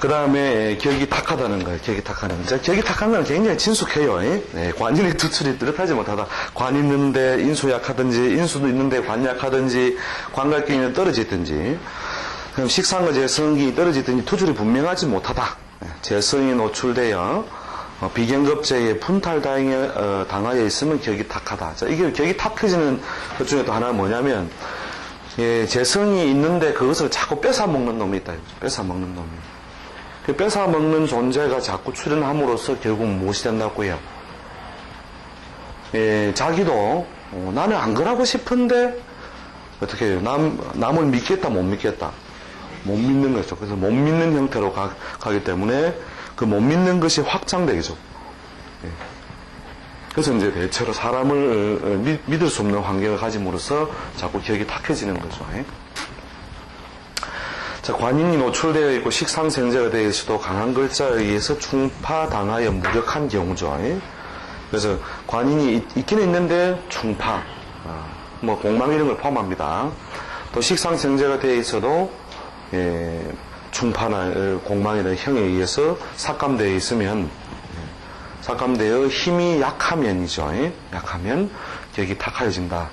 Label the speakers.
Speaker 1: 그 다음에 격이 탁하다는 거예요. 격이 탁하는 거. 격이 탁한 건 굉장히 친숙해요. 예? 네, 관인의 투출이 뚜렷하지 못하다. 관 있는데 인수 약하든지, 인수도 있는데 관 약하든지, 관각경이 떨어지든지, 그럼 식상과 재성이 떨어지든지 투출이 분명하지 못하다. 예, 재성이 노출되어 어, 비경급제에 분탈당해 어, 당하여 있으면 격이 탁하다. 자, 이게 격이 탁해지는 것 중에 또 하나가 뭐냐면 예, 재성이 있는데 그것을 자꾸 뺏어 먹는 놈이 있다. 뺏어 먹는 놈이. 그 뺏어 먹는 존재가 자꾸 출현함으로써 결국 무엇이 된다고요? 예, 자기도 어, 나는 안 그러고 싶은데 어떻게? 남 남을 믿겠다 못 믿겠다 못 믿는 거죠. 그래서 못 믿는 형태로 가, 기 때문에 그 못 믿는 것이 확장되죠. 예. 그래서 이제 대체로 사람을 어, 믿, 믿을 수 없는 환경을 가짐으로써 자꾸 기억이 탁해지는 거죠. 예. 자, 관인이 노출되어 있고 식상생제가 되어 있어도 강한 글자에 의해서 충파당하여 무력한 경우죠. 예. 그래서 관인이 있, 있기는 있는데 충파, 아, 뭐 공망 이런 걸 포함합니다. 또 식상생제가 되어 있어도 예, 충파나 어, 공망이나 형에 의해서 삭감되어 있으면 삭감되어 힘이 약하면이죠. 예. 약하면 격이 탁하여진다.